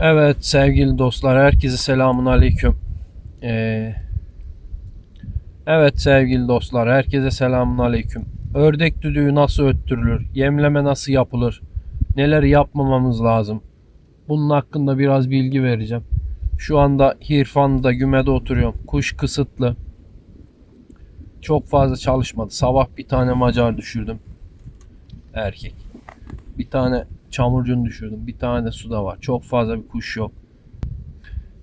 Evet sevgili dostlar herkese selamun aleyküm. Ee, evet sevgili dostlar herkese selamun aleyküm. Ördek düdüğü nasıl öttürülür? Yemleme nasıl yapılır? Neler yapmamamız lazım? Bunun hakkında biraz bilgi vereceğim. Şu anda Hirfan'da Güme'de oturuyorum. Kuş kısıtlı. Çok fazla çalışmadı. Sabah bir tane macar düşürdüm. Erkek. Bir tane çamurcunu düşürdüm. Bir tane de suda var. Çok fazla bir kuş yok.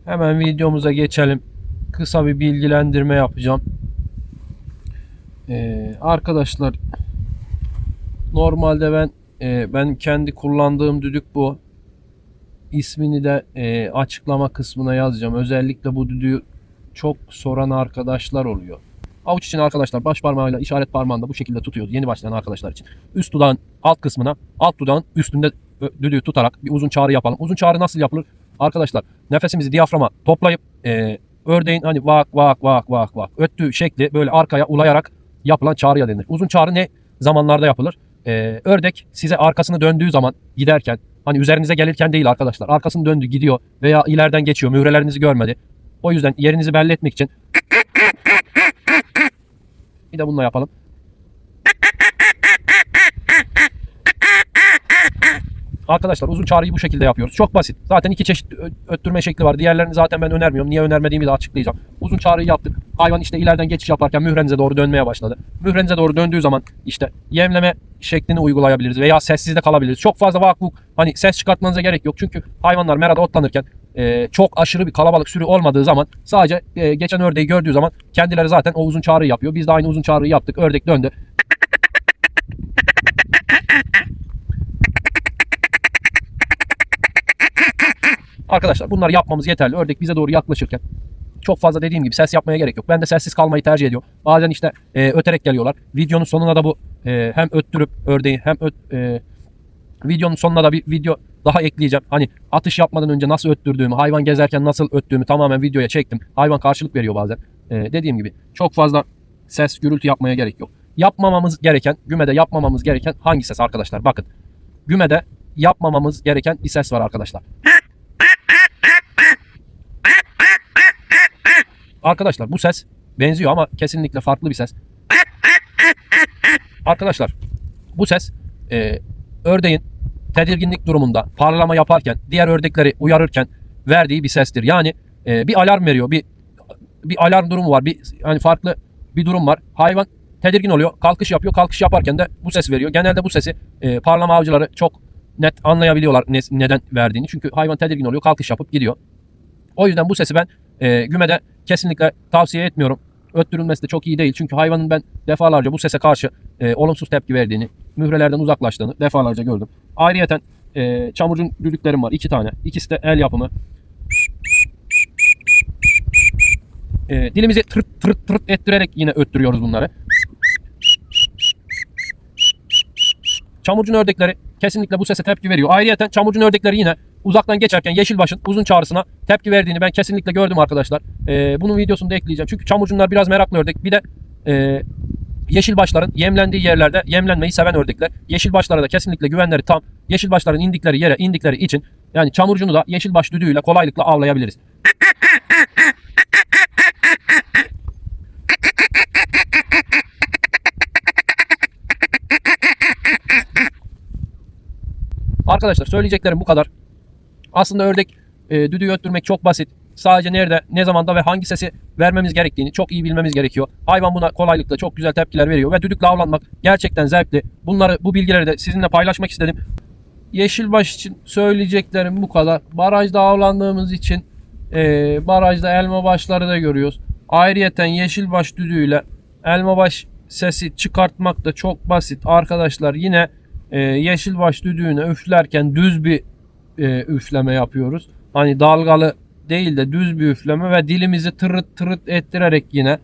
Hemen videomuza geçelim. Kısa bir bilgilendirme yapacağım. Ee, arkadaşlar normalde ben e, ben kendi kullandığım düdük bu. İsmini de e, açıklama kısmına yazacağım. Özellikle bu düdüğü çok soran arkadaşlar oluyor. Avuç için arkadaşlar baş parmağıyla işaret parmağında bu şekilde tutuyoruz yeni başlayan arkadaşlar için. Üst dudağın alt kısmına alt dudağın üstünde düdüğü tutarak bir uzun çağrı yapalım. Uzun çağrı nasıl yapılır? Arkadaşlar nefesimizi diyaframa toplayıp e, ördeğin hani vak vak vak vak vak öttüğü şekli böyle arkaya ulayarak yapılan çağrıya denir. Uzun çağrı ne zamanlarda yapılır? E, ördek size arkasını döndüğü zaman giderken hani üzerinize gelirken değil arkadaşlar arkasını döndü gidiyor veya ileriden geçiyor mührelerinizi görmedi. O yüzden yerinizi belli etmek için bir de bununla yapalım. Arkadaşlar uzun çağrıyı bu şekilde yapıyoruz. Çok basit. Zaten iki çeşit öttürme şekli var. Diğerlerini zaten ben önermiyorum. Niye önermediğimi de açıklayacağım. Uzun çağrıyı yaptık. Hayvan işte ileriden geçiş yaparken mührenize doğru dönmeye başladı. Mührenize doğru döndüğü zaman işte yemleme şeklini uygulayabiliriz veya sessizde kalabiliriz. Çok fazla vak vuk hani ses çıkartmanıza gerek yok. Çünkü hayvanlar merada otlanırken e, çok aşırı bir kalabalık sürü olmadığı zaman sadece e, geçen ördeği gördüğü zaman kendileri zaten o uzun çağrıyı yapıyor. Biz de aynı uzun çağrıyı yaptık. Ördek döndü. Arkadaşlar bunları yapmamız yeterli. Ördek bize doğru yaklaşırken çok fazla dediğim gibi ses yapmaya gerek yok. Ben de sessiz kalmayı tercih ediyorum. Bazen işte e, öterek geliyorlar. Videonun sonuna da bu e, hem öttürüp ördeği hem öt, e, videonun sonuna da bir video daha ekleyeceğim. Hani atış yapmadan önce nasıl öttürdüğümü, hayvan gezerken nasıl öttüğümü tamamen videoya çektim. Hayvan karşılık veriyor bazen. E, dediğim gibi çok fazla ses, gürültü yapmaya gerek yok. Yapmamamız gereken, gümede yapmamamız gereken hangi ses arkadaşlar? Bakın. Gümede yapmamamız gereken bir ses var arkadaşlar. Arkadaşlar bu ses benziyor ama kesinlikle farklı bir ses. Arkadaşlar bu ses e, ördeğin tedirginlik durumunda parlama yaparken diğer ördekleri uyarırken verdiği bir sestir. Yani e, bir alarm veriyor. Bir bir alarm durumu var. Bir hani farklı bir durum var. Hayvan tedirgin oluyor. Kalkış yapıyor. Kalkış yaparken de bu ses veriyor. Genelde bu sesi e, parlama avcıları çok net anlayabiliyorlar ne- neden verdiğini. Çünkü hayvan tedirgin oluyor. Kalkış yapıp gidiyor. O yüzden bu sesi ben e, gümede kesinlikle tavsiye etmiyorum. Öttürülmesi de çok iyi değil. Çünkü hayvanın ben defalarca bu sese karşı e, olumsuz tepki verdiğini, mührelerden uzaklaştığını defalarca gördüm. Ayrıyeten e, çamurcun düdüklerim var. iki tane. İkisi de el yapımı. E, dilimizi tırt tırt tırt ettirerek yine öttürüyoruz bunları. Çamurcun ördekleri kesinlikle bu sese tepki veriyor. Ayrıyeten çamurcun ördekleri yine uzaktan geçerken yeşilbaşın uzun çağrısına tepki verdiğini ben kesinlikle gördüm arkadaşlar. Ee, bunun videosunu da ekleyeceğim. Çünkü çamurcunlar biraz meraklı ördek. Bir de e, yeşilbaşların yemlendiği yerlerde yemlenmeyi seven ördekler. Yeşilbaşlara da kesinlikle güvenleri tam. Yeşilbaşların indikleri yere indikleri için yani çamurcunu da yeşilbaş düdüğüyle kolaylıkla avlayabiliriz. Arkadaşlar söyleyeceklerim bu kadar. Aslında ördek e, düdüğü öttürmek çok basit. Sadece nerede, ne zamanda ve hangi sesi vermemiz gerektiğini çok iyi bilmemiz gerekiyor. Hayvan buna kolaylıkla çok güzel tepkiler veriyor ve düdükle avlanmak gerçekten zevkli. Bunları, bu bilgileri de sizinle paylaşmak istedim. Yeşilbaş için söyleyeceklerim bu kadar. Barajda avlandığımız için e, barajda elma başları da görüyoruz. Ayrıyeten yeşilbaş düdüğüyle elmabaş sesi çıkartmak da çok basit. Arkadaşlar yine e, yeşilbaş düdüğüne üflerken düz bir e, üfleme yapıyoruz. Hani dalgalı değil de düz bir üfleme ve dilimizi tırıt tırıt ettirerek yine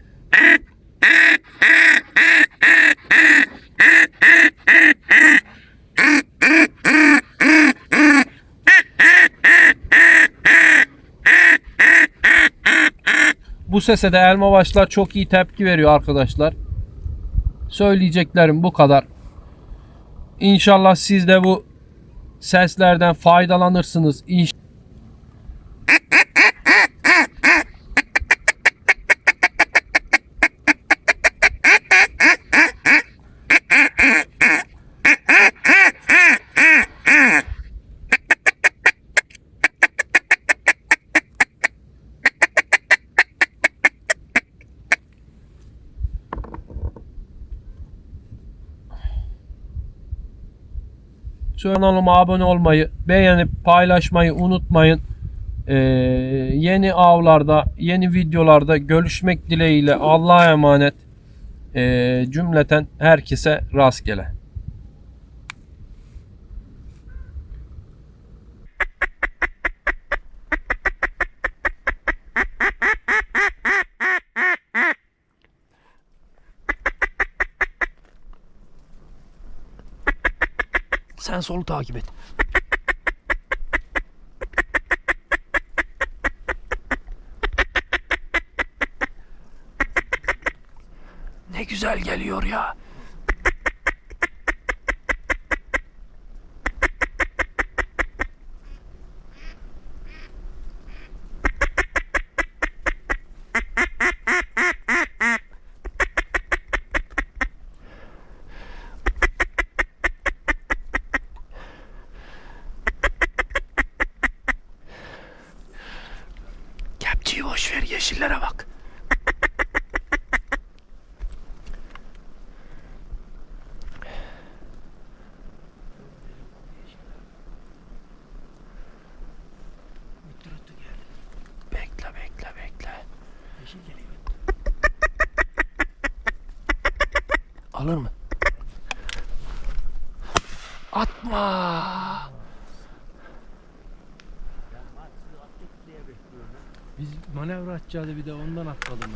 bu sese de elma başlar çok iyi tepki veriyor arkadaşlar. Söyleyeceklerim bu kadar. İnşallah siz de bu seslerden faydalanırsınız. İnş- Kanalıma abone olmayı, beğenip paylaşmayı unutmayın. Ee, yeni avlarda, yeni videolarda görüşmek dileğiyle Allah'a emanet. Ee, cümleten herkese rastgele. Sen solu takip et. Ne güzel geliyor ya. Boş ver yeşillere bak. Bekle bekle bekle. Alır mı? Atma. Biz manevra atacağız bir de ondan atladım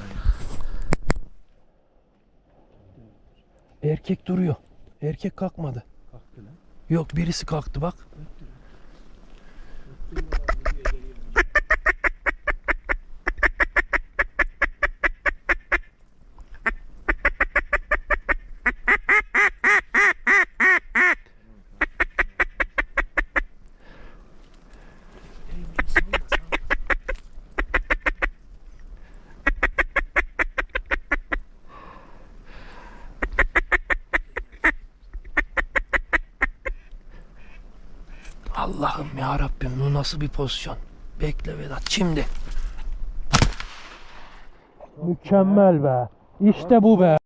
ben. Erkek duruyor. Erkek kalkmadı. Kalktı lan. Yok birisi kalktı bak. Allah'ım ya Rabbim bu nasıl bir pozisyon? Bekle Vedat şimdi. Mükemmel be. İşte bu be.